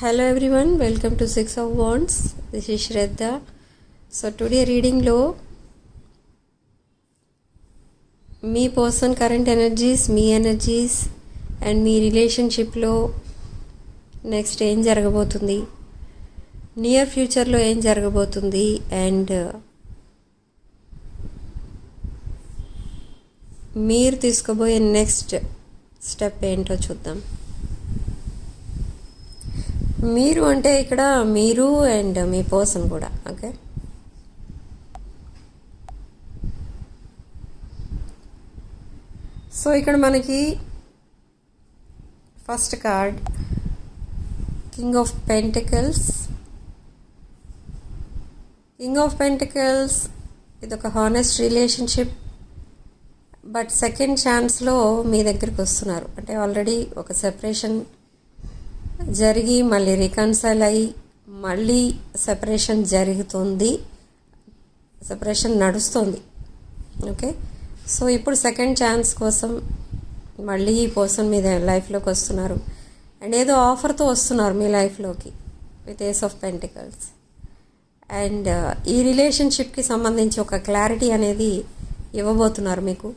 Hello everyone welcome to six of wands this is Shraddha so today రీడింగ్లో మీ person current energies మీ energies and మీ రిలేషన్షిప్లో next ఏం జరగబోతుంది? నియర్ ఫ్యూచర్లో ఏం జరగబోతుంది? అండ్ మీరు తీసుకోబోయే నెక్స్ట్ స్టెప్ ఏంటో చూద్దాం. మీరు అంటే ఇక్కడ మీరు అండ్ మీ పర్సన్ కూడా ఓకే సో ఇక్కడ మనకి first card king of pentacles king of pentacles ఇది ఒక హానెస్ట్ రిలేషన్షిప్ బట్ సెకండ్ ఛాన్స్లో మీ దగ్గరికి వస్తున్నారు. అంటే ఆల్రెడీ ఒక సెపరేషన్ జరిగి మళ్ళీ రికన్సైల్ అయ్యి మళ్ళీ సెపరేషన్ జరుగుతుంది. సెపరేషన్ నడుస్తుంది. ఓకే సో ఇప్పుడు సెకండ్ ఛాన్స్ కోసం మళ్ళీ ఈ పర్సన్ మీద లైఫ్లోకి వస్తున్నారు. అండ్ ఏదో ఆఫర్తో వస్తున్నారు మీ లైఫ్లోకి with ace of pentacles and ఈ రిలేషన్షిప్కి సంబంధించి ఒక క్లారిటీ అనేది ఇవ్వబోతున్నారు మీకు.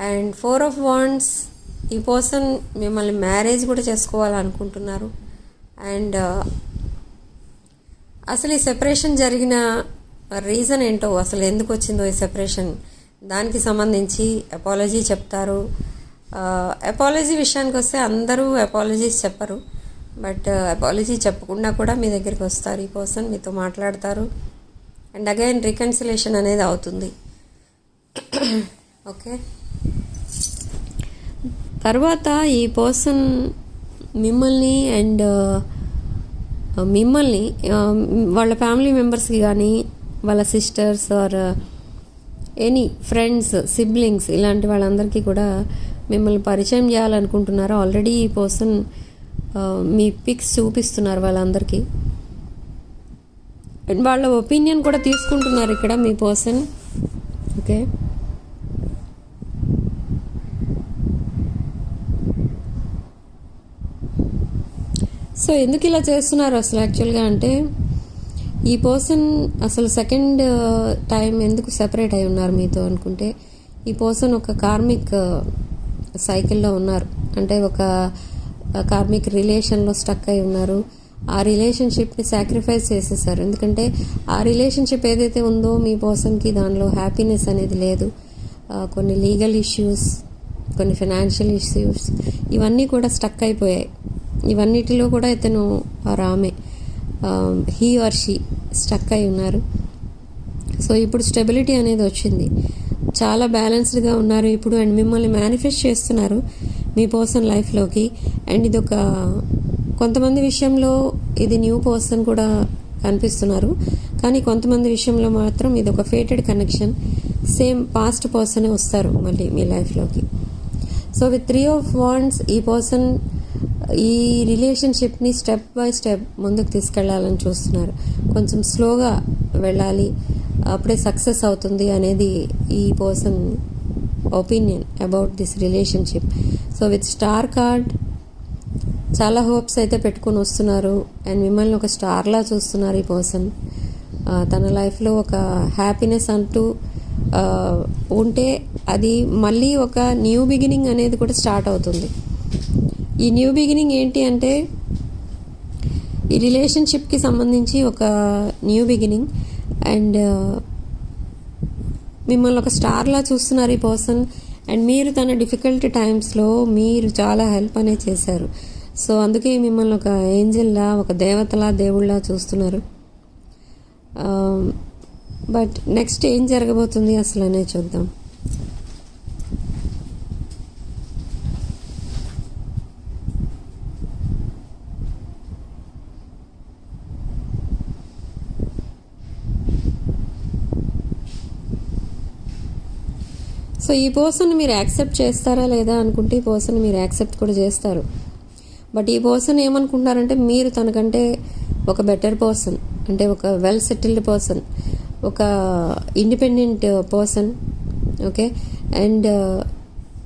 అండ్ ఫోర్ ఆఫ్ వాండ్స్ ఈ పర్సన్ మిమ్మల్ని మ్యారేజ్ కూడా చేసుకోవాలనుకుంటున్నారు. అండ్ అసలు ఈ సెపరేషన్ జరిగిన రీజన్ ఏంటో అసలు ఎందుకు వచ్చిందో ఈ సెపరేషన్? దానికి సంబంధించి అపాలజీ చెప్తారు. అపాలజీ విషయానికి వస్తే అందరూ అపాలజీస్ చెప్పరు. బట్ అపాలజీ చెప్పకుండా కూడా మీ దగ్గరికి వస్తారు ఈ పర్సన్ మీతో మాట్లాడతారు. అండ్ అగైన్ రికన్సిలేషన్ అనేది అవుతుంది. ఓకే? తర్వాత ఈ పర్సన్ మిమ్మల్ని అండ్ మిమ్మల్ని వాళ్ళ ఫ్యామిలీ మెంబర్స్కి కానీ వాళ్ళ sisters or any friends siblings ఇలాంటి వాళ్ళందరికీ కూడా మిమ్మల్ని పరిచయం చేయాలనుకుంటున్నారు? ఆల్రెడీ ఈ పర్సన్ మీ పిక్స్ చూపిస్తున్నారు వాళ్ళందరికీ. అండ్ వాళ్ళ ఒపీనియన్ కూడా తీసుకుంటున్నారు ఇక్కడ మీ పర్సన్. ఓకే. సో ఎందుకు ఇలా చేస్తున్నారు అసలు యాక్చువల్గా అంటే ఈ పర్సన్ అసలు సెకండ్ టైం ఎందుకు సెపరేట్ అయి ఉన్నారు మీతో అనుకుంటే ఈ పర్సన్ ఒక కార్మిక్ సైకిల్లో ఉన్నారు. అంటే ఒక కార్మిక్ రిలేషన్లో స్టక్ అయి ఉన్నారు. ఆ రిలేషన్షిప్ని సాక్రిఫైస్ చేసేసారు. ఎందుకంటే ఆ రిలేషన్షిప్ ఏదైతే ఉందో మీ పర్సన్కి దానిలో హ్యాపీనెస్ అనేది లేదు. కొన్ని లీగల్ ఇష్యూస్ కొన్ని ఫినాన్షియల్ ఇష్యూస్ ఇవన్నీ కూడా స్టక్ అయిపోయాయి. ఇవన్నిటిలో కూడా ఇతను రామే హీ ఆర్ షీ స్టక్ అయి ఉన్నారు. సో ఇప్పుడు స్టెబిలిటీ అనేది వచ్చింది. చాలా బ్యాలెన్స్డ్గా ఉన్నారు. ఇప్పుడు అండ్ మిమ్మల్ని మేనిఫెస్ట్ చేస్తున్నారు మీ పర్సన్ లైఫ్లోకి. అండ్ ఇది ఒక కొంతమంది విషయంలో ఇది న్యూ పర్సన్ కూడా కనిపిస్తున్నారు. కానీ కొంతమంది విషయంలో మాత్రం ఇది ఒక ఫేటెడ్ కనెక్షన్. సేమ్ పాస్ట్ పర్సనే వస్తారు మళ్ళీ మీ లైఫ్లోకి. So with three of wands ఈ పర్సన్ ఈ రిలేషన్షిప్ని స్టెప్ బై స్టెప్ ముందుకు తీసుకెళ్ళాలని చూస్తున్నారు. కొంచెం స్లోగా వెళ్ళాలి. అప్పుడే సక్సెస్ అవుతుంది అనేది ఈ person opinion about this relationship so with star card చాలా హోప్స్ అయితే పెట్టుకొని వస్తున్నారు. అండ్ మిమ్మల్ని ఒక స్టార్లా చూస్తున్నారు ఈ పర్సన్ తన లైఫ్లో ఒక హ్యాపీనెస్ అంటూ ఉంటే అది మళ్ళీ ఒక న్యూ బిగినింగ్ అనేది కూడా స్టార్ట్ అవుతుంది. ఈ న్యూ బిగినింగ్ ఏంటి అంటే ఈ రిలేషన్షిప్కి సంబంధించి ఒక న్యూ బిగినింగ్. అండ్ మిమ్మల్ని ఒక స్టార్లా చూస్తున్నారు ఈ పర్సన్. అండ్ మీరు తన డిఫికల్ట్ టైమ్స్లో మీరు చాలా హెల్ప్ అనేది చేశారు. సో అందుకే మిమ్మల్ని ఒక ఏంజిల్లా ఒక దేవతలా దేవుళ్ళలా చూస్తున్నారు. బట్ నెక్స్ట్ ఏం జరగబోతుంది అసలు అనేది చూద్దాం. సో ఈ పర్సన్ మీరు యాక్సెప్ట్ చేస్తారా లేదా అనుకుంటే ఈ పర్సన్ మీరు యాక్సెప్ట్ కూడా చేస్తారు. బట్ ఈ పర్సన్ ఏమనుకుంటారంటే మీరు తనకంటే ఒక బెటర్ పర్సన్ అంటే ఒక వెల్ సెటిల్డ్ పర్సన్ ఒక ఇండిపెండెంట్ పర్సన్ ఓకే అండ్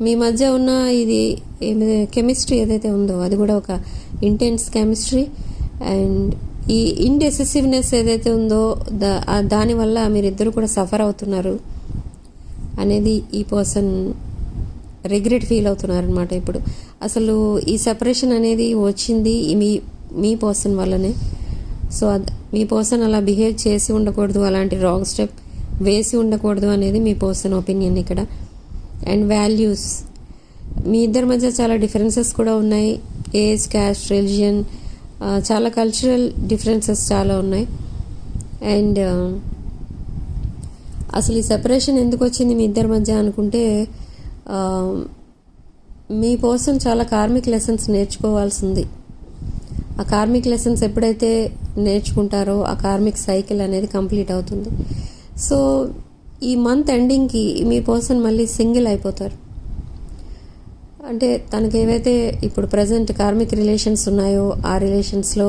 మీ మధ్య ఉన్న ఇది కెమిస్ట్రీ ఏదైతే ఉందో అది కూడా ఒక ఇంటెన్స్ కెమిస్ట్రీ అండ్ ఈ ఇండెసెసివ్నెస్ ఏదైతే ఉందో దా దానివల్ల మీరిద్దరు కూడా సఫర్ అవుతున్నారు. అనేది ఈ పర్సన్ రిగ్రెట్ ఫీల్ అవుతున్నారు అనమాట ఇప్పుడు. అసలు ఈ సెపరేషన్ అనేది వచ్చింది మీ మీ పర్సన్ వల్లనే. సో అది మీ పర్సన్ అలా బిహేవ్ చేసి ఉండకూడదు అలాంటి రాంగ్ స్టెప్ వేసి ఉండకూడదు అనేది మీ పర్సన్ ఒపీనియన్ ఇక్కడ. And values. మీ ఇద్దరి మధ్య చాలా డిఫరెన్సెస్ కూడా ఉన్నాయి. ఏజ్ క్యాస్ట్ రిలిజియన్ చాలా కల్చరల్ డిఫరెన్సెస్ చాలా ఉన్నాయి. అండ్ అసలు ఈ సెపరేషన్ ఎందుకు వచ్చింది మీ ఇద్దరి మధ్య అనుకుంటే మీ కోసం చాలా కార్మిక్ లెసన్స్ నేర్చుకోవాల్సింది. ఆ కార్మిక్ లెసన్స్ ఎప్పుడైతే నేర్చుకుంటారో ఆ కార్మిక్ సైకిల్ అనేది కంప్లీట్ అవుతుంది. సో ఈ మంత్ ఎండింగ్కి మీ పర్సన్ మళ్ళీ సింగిల్ అయిపోతారు. అంటే తనకి ఏవైతే ఇప్పుడు ప్రజెంట్ కార్మిక్ రిలేషన్స్ ఉన్నాయో ఆ రిలేషన్స్లో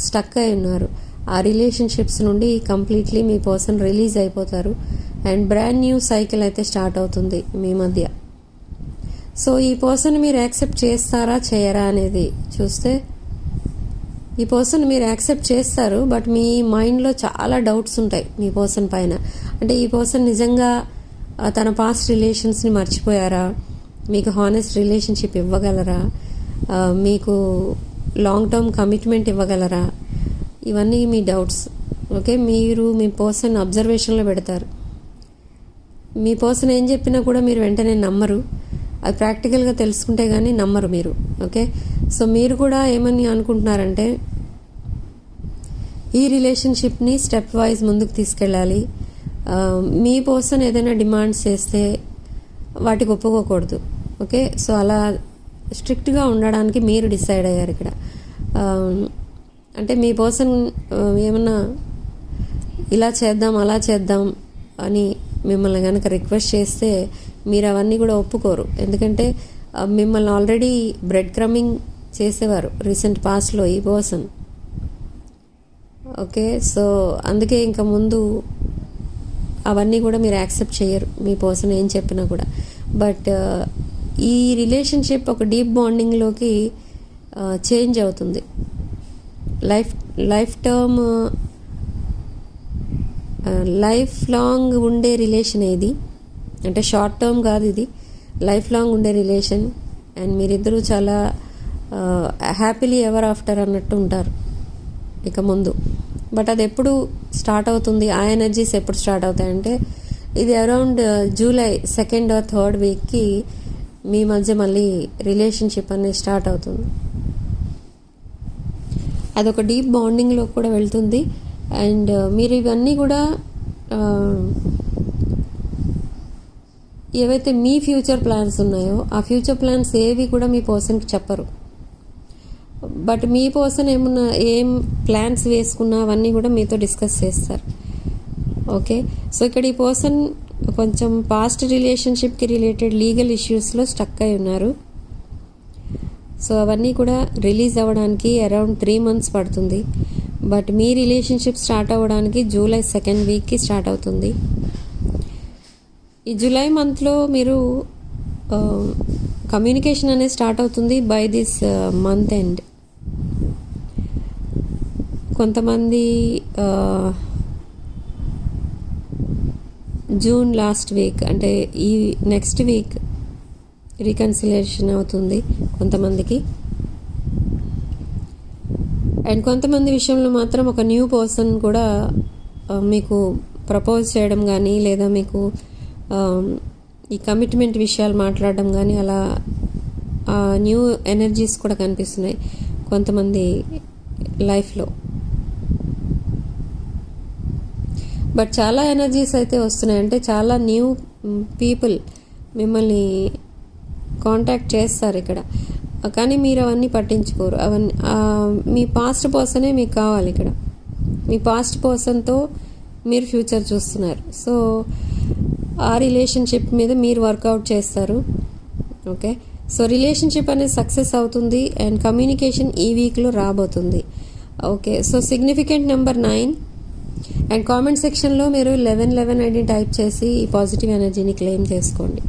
స్టక్ అయి ఉన్నారు. ఆ రిలేషన్షిప్స్ నుండి కంప్లీట్లీ మీ పర్సన్ రిలీజ్ అయిపోతారు. అండ్ బ్రాండ్ న్యూ సైకిల్ అయితే స్టార్ట్ అవుతుంది మీ మధ్య. సో ఈ పర్సన్ మీరు యాక్సెప్ట్ చేస్తారా చేయరా అనేది చూస్తే ఈ పర్సన్ మీరు యాక్సెప్ట్ చేస్తారు బట్ మీ మైండ్లో చాలా డౌట్స్ ఉంటాయి మీ పర్సన్ పైన. అంటే ఈ పర్సన్ నిజంగా తన పాస్ట్ రిలేషన్స్ని మర్చిపోయారా? మీకు హానెస్ట్ రిలేషన్షిప్ ఇవ్వగలరా? మీకు లాంగ్ టర్మ్ కమిట్మెంట్ ఇవ్వగలరా? ఇవన్నీ మీ డౌట్స్. ఓకే? మీరు మీ పర్సన్ అబ్జర్వేషన్లో పెడతారు. మీ పర్సన్ ఏం చెప్పినా కూడా మీరు వెంటనే నమ్మరు. అది ప్రాక్టికల్గా తెలుసుకుంటే కానీ నమ్మరు మీరు. ఓకే? సో మీరు కూడా ఏమని అనుకుంటున్నారంటే ఈ రిలేషన్షిప్ని స్టెప్ వైజ్ ముందుకు తీసుకెళ్ళాలి. మీ పర్సన్ ఏదైనా డిమాండ్స్ చేస్తే వాటికి ఒప్పుకోకూడదు. ఓకే? సో అలా స్ట్రిక్ట్గా ఉండడానికి మీరు డిసైడ్ అయ్యారు ఇక్కడ. అంటే మీ పర్సన్ ఏమన్నా ఇలా చేద్దాం అలా చేద్దాం అని మిమ్మల్ని కనుక రిక్వెస్ట్ చేస్తే మీరు అవన్నీ కూడా ఒప్పుకోరు. ఎందుకంటే మిమ్మల్ని ఆల్రెడీ బ్రెడ్ క్రమింగ్ చేసేవారు రీసెంట్ పాస్ట్లో ఈ పర్సన్. ఓకే సో అందుకే ఇంకా ముందు అవన్నీ కూడా మీరు యాక్సెప్ట్ చేయరు మీ పర్సన్ ఏం చెప్పినా కూడా. బట్ ఈ రిలేషన్షిప్ ఒక డీప్ బాండింగ్లోకి చేంజ్ అవుతుంది. Life life term life long ఉండే రిలేషన్ ఇది. అంటే షార్ట్ టర్మ్ కాదు ఇది. లైఫ్ లాంగ్ ఉండే రిలేషన్. అండ్ మీరిద్దరూ చాలా హ్యాపీలీ ఎవర్ ఆఫ్టర్ అన్నట్టు ఉంటారు. ఇక ముందు. బట్ అది ఎప్పుడు స్టార్ట్ అవుతుంది? ఆ ఎనర్జీస్ ఎప్పుడు స్టార్ట్ అవుతాయంటే ఇది around July second or third వీక్కి మీ మధ్య మళ్ళీ రిలేషన్షిప్ అనేది స్టార్ట్ అవుతుంది. అదొక డీప్ బాండింగ్లో కూడా వెళ్తుంది. అండ్ uh, మీరు ఇవన్నీ కూడా ఏవైతే మీ ఫ్యూచర్ ప్లాన్స్ ఉన్నాయో ఆ ఫ్యూచర్ ప్లాన్స్ ఏవి కూడా మీ పర్సన్కి చెప్పరు. బట్ మీ పర్సన్ ఏమన్నా ఏం ప్లాన్స్ వేసుకున్నా అవన్నీ కూడా మీతో డిస్కస్ చేస్తారు. ఓకే? సో ఇక్కడ ఈ పర్సన్ కొంచెం పాస్ట్ రిలేషన్షిప్కి రిలేటెడ్ లీగల్ ఇష్యూస్లో స్టక్ అయి ఉన్నారు. సో అవన్నీ కూడా రిలీజ్ అవ్వడానికి అరౌండ్ త్రీ మంత్స్ పడుతుంది. బట్ మీ రిలేషన్షిప్ స్టార్ట్ అవ్వడానికి జూలై సెకండ్ వీక్కి స్టార్ట్ అవుతుంది. ఈ జూలై మంత్లో మీరు కమ్యూనికేషన్ అనేది స్టార్ట్ అవుతుంది బై దిస్ మంత్ ఎండ్. కొంతమంది జూన్ లాస్ట్ వీక్ అంటే ఈ నెక్స్ట్ వీక్ రీకన్సిలేషన్ అవుతుంది కొంతమందికి. అండ్ కొంతమంది విషయంలో మాత్రం ఒక న్యూ పర్సన్ కూడా మీకు ప్రపోజ్ చేయడం కానీ లేదా మీకు ఈ కమిట్మెంట్ విషయాలు మాట్లాడడం కానీ అలా న్యూ ఎనర్జీస్ కూడా కనిపిస్తున్నాయి కొంతమంది లైఫ్లో. బట్ చాలా ఎనర్జీస్ అయితే వస్తున్నాయి. అంటే చాలా న్యూ పీపుల్ మిమ్మల్ని కాంటాక్ట్ చేస్తారు ఇక్కడ. కానీ మీరు అవన్నీ పట్టించుకోరు. అవన్నీ మీ పాస్ట్ పర్సనే మీకు కావాలి ఇక్కడ. మీ పాస్ట్ పర్సన్తో మీరు ఫ్యూచర్ చూస్తున్నారు. సో ఆ రిలేషన్షిప్ మీద మీరు వర్కౌట్ చేస్తారు. ఓకే సో రిలేషన్షిప్ అనేది సక్సెస్ అవుతుంది అండ్ కమ్యూనికేషన్ ఈ వీక్లో రాబోతుంది. Okay so significant number nine and comment సెక్షన్లో మీరు లెవెన్ లెవెన్ ఐడి టైప్ చేసి ఈ పాజిటివ్ ఎనర్జీని క్లెయిమ్ చేసుకోండి.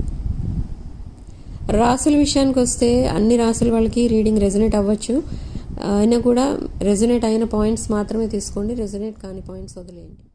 రాసుల విషయానికి వస్తే అన్ని రాసుల వాళ్ళకి రీడింగ్ రెజనేట్ అవ్వచ్చు. అయినా కూడా రెజనేట్ అయిన పాయింట్స్ మాత్రమే తీసుకోండి. రెజనేట్ కాని పాయింట్స్ వదిలేయండి.